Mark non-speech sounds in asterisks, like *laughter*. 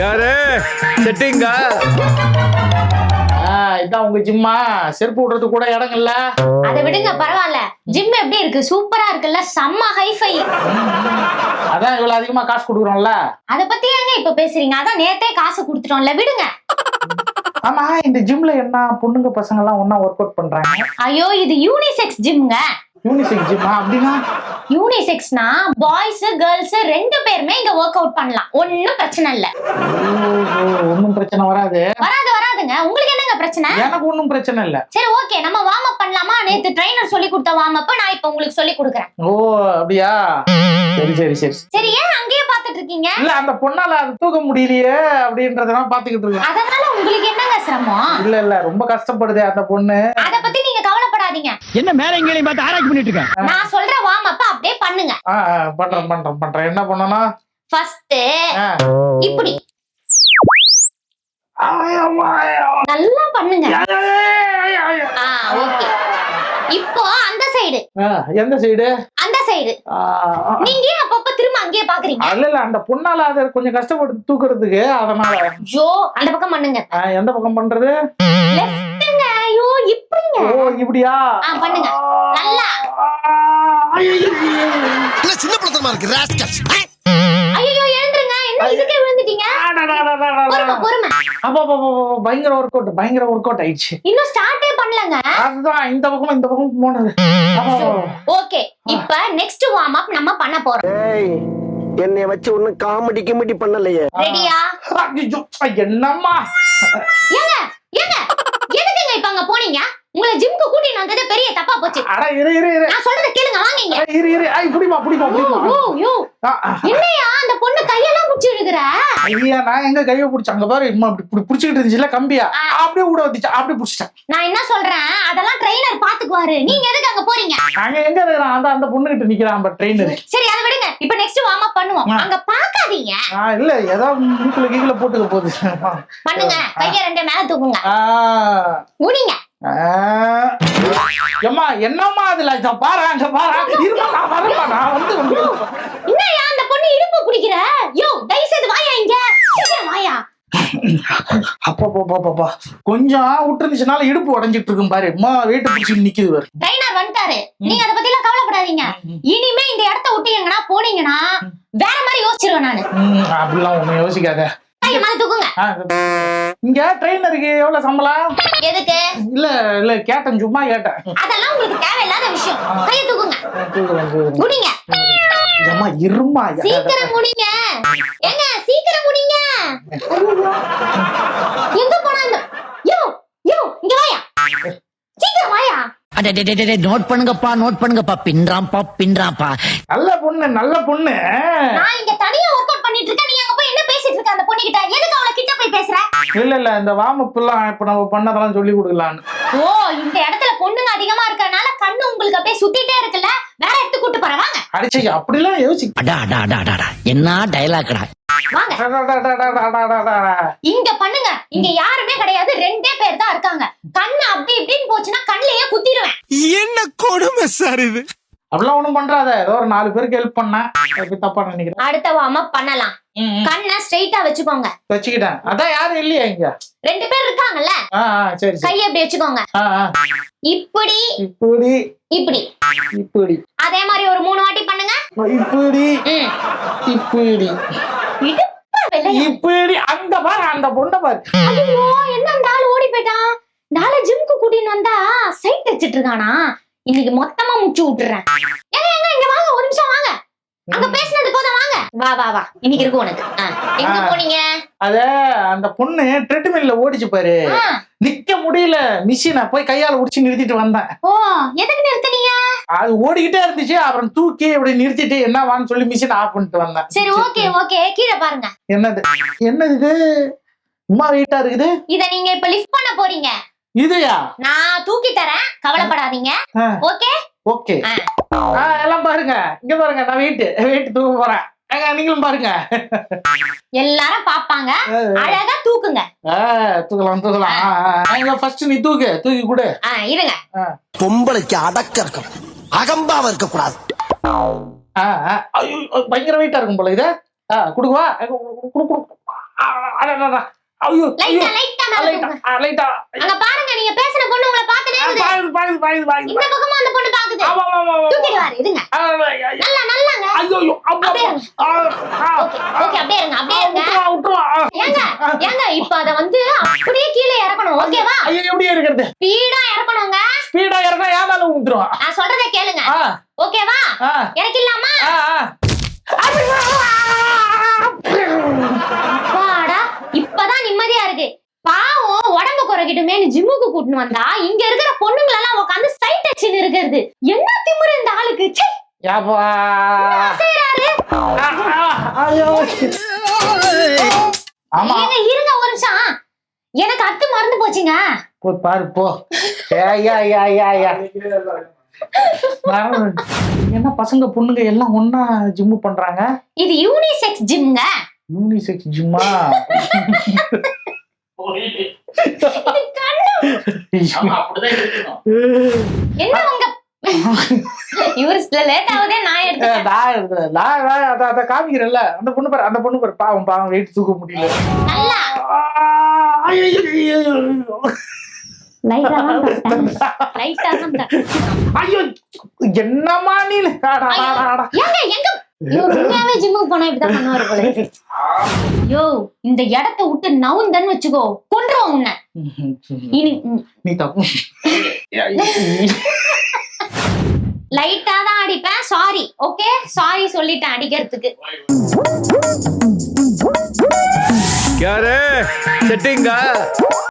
யாரு? செட்டிங்கா ஆ, இதான் உங்க ஜிம்மா செருப்பு விடுறது கூட இடம் இல்ல. அதை விடுங்க பரவாயில்ல. ஜிம் எப்படி இருக்கு? சூப்பரா இருக்குல்ல. செம்ம ஹைஃபை அதான் இவ்வளவு அதிகமா காசு கொடுக்குறோம்ல. அத பத்தி ஏங்க இப்ப பேசுறீங்க? அதான் நேத்தே காசு கொடுத்துட்டோம்ல விடுங்க. ஆமா இந்த ஜிம்ல என்ன பொண்ணுங்க பசங்க எல்லாம் ஒன்னா ஒர்க் அவுட் பண்றாங்க? ஐயோ இது யூனிசெக்ஸ் ஜிம்ங்க யூனிசெக் ஜிம்மா அப்படின்னா யூனிசெக்ஸ்னா பாய்ஸ் கேர்ள்ஸ் ரெண்டு பேருமே இங்க ஒர்க் அவுட் பண்ணலாம். ஒண்ணும் பிரச்சனை இல்ல. ஒன்னும் பிரச்சனை வராது. வராது வராதுங்க. உங்களுக்கு என்னங்க பிரச்சனை? எனக்கு ஒன்னும் பிரச்சனை இல்ல. சரி ஓகே நம்ம வார்ம் அப் பண்ணலாமா? நேத்து ட்ரைனர் சொல்லி கொடுத்த வார்ம் அப் நான் இப்ப உங்களுக்கு சொல்லி கொடுக்குறேன். ஓ அப்படியா? சரி சரி சரி. சரி ஏன் அங்கேயே பாத்துட்டு இருக்கீங்க? இல்ல அந்த பொண்ணால அது தூக்க முடியலையே அப்படின்றதெல்லாம் பாத்துக்கிட்டு இருக்கேன். அதனால உங்களுக்கு என்னங்க சிரமம்? இல்ல இல்ல ரொம்ப கஷ்டப்படுதே அந்த பொண்ணு. அத கவலைப்படாதீங்க என்ன மேல பார்த்து ஆராய்ச்சி பண்ணிட்டு இருக்க? நான் சொல்ற வார்ம் அப் அப்படியே பண்ணுங்க. பண்றேன் பண்றேன் பண்றேன். என்ன பண்ணணும் ஃபர்ஸ்ட். இப்படி. நல்லா பண்ணுங்க. ஆய, ஆய. ஆ ஓகே இப்போ அந்த சைடு எந்த சைடு அந்த சைடு நீங்க அப்பப்ப திரும்ப அங்கேயே பாக்குறீங்க? இல்ல இல்ல அந்த பொண்ணால அதை கொஞ்சம் கஷ்டப்பட்டு தூக்குறதுக்கு அதனால. ஐயோ அந்த பக்கம் பண்ணுங்க. எந்த பக்கம் பண்றது? லெஃப்ட்ங்க ஐயோ இப்படிங்க ஓ இப்படியா? ஆ, பண்ணுங்க. நல்லா. சின்ன பிள்ளைத்தனமா இருக்கு. ராஸ்கல்ஸ் ஐயோ எழுந்துருங்க. என்ன இதுக்கே விழுந்துட்டீங்க? பொறுமை பொறுமை. அப்பா பயங்கர ஒர்க் அவுட் பயங்கர ஒர்க் அவுட் ஆயிடுச்சு. இன்னும் ஸ்டார்ட்டே பண்ணலங்க. அதுதான் இந்த பக்கம் இந்த பக்கம் போனது. ஓகே இப்ப நெக்ஸ்ட் வார்ம் அப் நம்ம பண்ண போறோம். ஏய் என்னைய வச்சு ஒன்னும் காமெடி கிமெடி பண்ணலையே. ரெடியா என்னம்மா? ஏங்க ஏங்க எதுக்குங்க இப்ப அங்க போனீங்க? உங்களை ஜிம்க்கு கூட்டிட்டு வந்தது பெரிய தப்பா போச்சு. அட இரு இரு இரு. நான் சொல்றத கேளுங்க வாங்க இங்க. அட, இரு இரு. ஐ புடிமா புடிமா புடிமா. யோ, யோ. என்னையா அந்த பொண்ணு கையெல்லாம் புடிச்சு இழுக்கிற? ஐயா நான் எங்க கையை பிடிச்சேன்? அங்க பாரு இம்மா அப்படி இப்படி பிடிச்சிக்கிட்டு இருந்துச்சுல கம்பியா. அப்படியே கூட வந்துச்சு அப்படியே பிடிச்சிட்டேன். நான் என்ன சொல்றேன்? அதெல்லாம் ட்ரெயினர் பாத்துக்குவாரு. நீங்க எதுக்கு அங்க போறீங்க? அங்க எங்க இருக்கிறான் அந்த அந்த பொண்ணு கிட்ட நிக்கிறான் அந்த ட்ரெயினர் சரி அதை விடுங்க. இப்ப நெக்ஸ்ட் வார்ம் அப் பண்ணுவோம். அங்க பாக்காதீங்க. ஆ இல்ல ஏதாவது மூக்குல கீழ போட்டுக்க போகுது. பண்ணுங்க. கைய ரெண்டு மேல தூக்குங்க. ஆ, குனிங்க ஆ. எம்மா என்னம்மா அதுல? பாரு அங்க பாரு. இருமா நான் வந்து என்னையா அந்த பொண்ணு இடுப்பு பிடிக்கிற யோ தயவு செய்து வாயா இங்க. வாயா. அப்பா கொஞ்சம் விட்டுருந்துச்சுனால இடுப்பு உடஞ்சிட்டு இருக்கும் பாரு. அம்மா பிடிச்சி நிக்குது பாரு. ட்ரெயினர் வந்துட்டாரு. நீங்க அத பத்தி எல்லாம் கவலைப்படாதீங்க இனிமே இந்த இடத்த விட்டு எங்கனா போனீங்கன்னா வேற மாதிரி யோசிச்சிருவேன் நானு. அப்படிலாம் ஒண்ணும் யோசிக்காத. மேல தூக்குங்க. இங்க ட்ரெயினருக்கு எவ்வளவு சம்பளம்? எதுக்கு? இல்ல இல்ல கேட்டேன் சும்மா கேட்டேன். அதெல்லாம் உங்களுக்கு தேவையில்லாத விஷயம். கைய தூக்குங்க. குனிங்க அம்மா இருமா சீக்கிரம் குனிங்க ஏங்க சீக்கிரம் குனிங்க எங்க போனா இந்த யோ யோ இங்க வாயா. சீக்கிரம் வாயா. நோட் பண்ணுங்கப்பா நோட் பண்ணுங்கப்பா. பின்றாம்பா நல்ல நல்ல பொண்ணு. தனியா ஒர்க் பண்ணிட்டு இருக்கேன். நீ என்ன பேசிட்டு இருக்க அந்த பொண்ணு கிட்ட அவள கிட்ட போய் பேசுற? இல்ல இந்த வார்ம் எல்லாம் இப்ப இந்த இடத்துல பொண்ணுங்க அதிகமா இருக்கறனால கண்ணு உங்களுக்கு அப்படியே சுத்திட்டே இருக்குல்ல? வேற எடுத்து கூட்டி போற அப்படி எல்லாம் யோசி அடா அடா அடா அடா என்ன டயலாக்டா வாங்க. இங்க பண்ணுங்க. இங்க யாருமே கிடையாது. ரெண்டே பேர் தான் இருக்காங்க. கண்ணு அப்படி இப்படின்னு போச்சுன்னா குத்திடுவேன் என்ன கொடுமை சார் இது? அப்படிலாம் ஒண்ணும் பண்றாத. ஏதோ ஒரு நாலு பேருக்கு ஹெல்ப் பண்ணேன் எப்படி தப்பா நினைக்கிறேன். அடுத்த வார்ம் அப் பண்ணலாம். கண்ணை ஸ்ட்ரைட்டா வச்சுக்கோங்க. வச்சுக்கிட்டேன். அதான் யாரும் இல்லையா இங்க? ரெண்டு பேர் இருக்காங்கல்ல? ஆ ஆ, சரி சரி. கையை அப்படி வச்சுக்கோங்க. ஆ ஆ. இப்படி இப்படி. இப்படி. இப்படி. அதே மாதிரி ஒரு மூணு வாட்டி பண்ணுங்க. இப்படி. ம். இப்படி. இடுப்பு. இப்படி. அந்த பாரு அந்த பொண்ணை பாரு. ஐயோ என்ன ஆளை ஜிம்க்கு கூட்டின்னு வந்தா சைட் வச்சிட்டு இருக்கானா? இன்னைக்கு மொத்தமா முச்சு விட்டுறேன். ஏங்க ஏங்க இங்க வாங்க ஒரு நிமிஷம் வாங்க. அங்க பேசினது போதும் வாங்க. வா வா வா. இன்னைக்கு இருக்கு உனக்கு. ஆ, எங்க ஆ. போனீங்க? அத அந்த பொண்ணு ட்ரெட்மில்ல ஓடிச்சு பாரு. ஆ, நிக்க முடியல. மிஷினை போய் கையால உடிச்சு நிறுத்திட்டு வந்தேன். ஓ எதுக்கு நிறுத்துனீங்க? அது ஓடிக்கிட்டே இருந்துச்சு. அப்புறம் தூக்கி இப்படி நிறுத்திட்டு என்னவான்னு சொல்லி மிஷின் ஆஃப் பண்ணிட்டு வந்தேன். சரி ஓகே ஓகே கீழே பாருங்க. என்னது? என்னது இது? உமா வெயிட்டா இருக்குது? இத நீங்க இப்ப லிஃப்ட் பண்ண போறீங்க. இதுயா? நான் தூக்கி தரேன். கவலைப்படாதீங்க. ஓகே? ஓகே. எல்லாம் பாருங்க. இங்க பாருங்க நான் வெயிட் வெயிட் தூக்க போறேன். நீங்களும் பாருங்க. எல்லாரும் பாப்பாங்க அழகா தூக்குங்க. தூக்கலாம் தூக்கலாம். ஃபர்ஸ்ட் நீ தூக்கு தூக்கி கொடு. இருங்க. பொம்பளைக்கு அடக்க இருக்கணும். அகம்பாவ இருக்க கூடாது பயங்கர வெயிட்டா இருக்கும் போல இது. குடுக்கவா ஐயோ ஐயோ. லைட்டா அங்க பாருங்க நீங்க பேசுன பொண்ணு உங்களை பாத்துட்டே இருக்குது. இந்த பக்கமா அந்த பொண்ணு பாக்குது ஆமா ஆமா ஆமா, இருங்க. நல்லா நல்லாங்க. ஐயோ ஐயோ அப்பா அப்படியே ஓகே அப்படியே இருங்க அப்படியே இருங்க. ஆ. ஏங்க ஏங்க இப்ப அத வந்து அப்படியே கீழே இறக்கணும் ஓகேவா? ஐயோ எப்படியே இருக்கிறது ஸ்பீடா ஊத்துருவான் நான் சொல்றதை கேளுங்க. ஓகேவா? எனக்கு இல்லாமா ஆ ஆ வாடா இப்பதான் நிம்மதியா இருக்கு பாவம் குறைக்கிட்டுமேனு ஜிம்முக்கு கூட்டின்னு வந்தா இங்க இருக்கிற பொண்ணுங்க எல்லாம் உட்காந்து சைட் அடிச்சுன்னு இருக்கிறது. என்ன திமிரு இந்த ஆளுக்கு? இருங்க ஒரு நிமிஷம். எனக்கு அத்து மறந்து போச்சுங்க. போய் பாரு போ. என்ன பசங்க பொண்ணுங்க எல்லாம் ஒண்ணா ஜிம்மு பண்றாங்க? இது யூனிசெக்ஸ் ஜிம்ங்க யூனிசெக்ஸ் ஜிம்மா என்ன உங்க இவர் லேட் ஆகுதே நான் அதை அதை காமிக்கிறேன்ல. அந்த பொண்ணு பாரு அந்த பொண்ணு பாரு. பாவம் பாவம் வெயிட் தூக்க முடியல. நல்லா. ஆ, ஐயோ, ஐயோ, ஐயோ. லைட்டா தான் தட்டேன். லைட்டா தான் தட்டேன். ஐயோ என்னம்மா நீ எங்க இவர் *laughs* உண்மையாவே ஜிம்முக்கு போனா இப்படிதான் பண்ணுவாரு போல. யோ இந்த இடத்த விட்டு நவுந்தன்னு வச்சுக்கோ கொன்றுவோம் உன்னை. *laughs* இனி நீ தப்பு. லைட்டா தான் அடிப்பேன். சாரி ஓகே சாரி சொல்லிட்டேன் அடிக்கிறதுக்கு. யாரு? செட்டிங்கா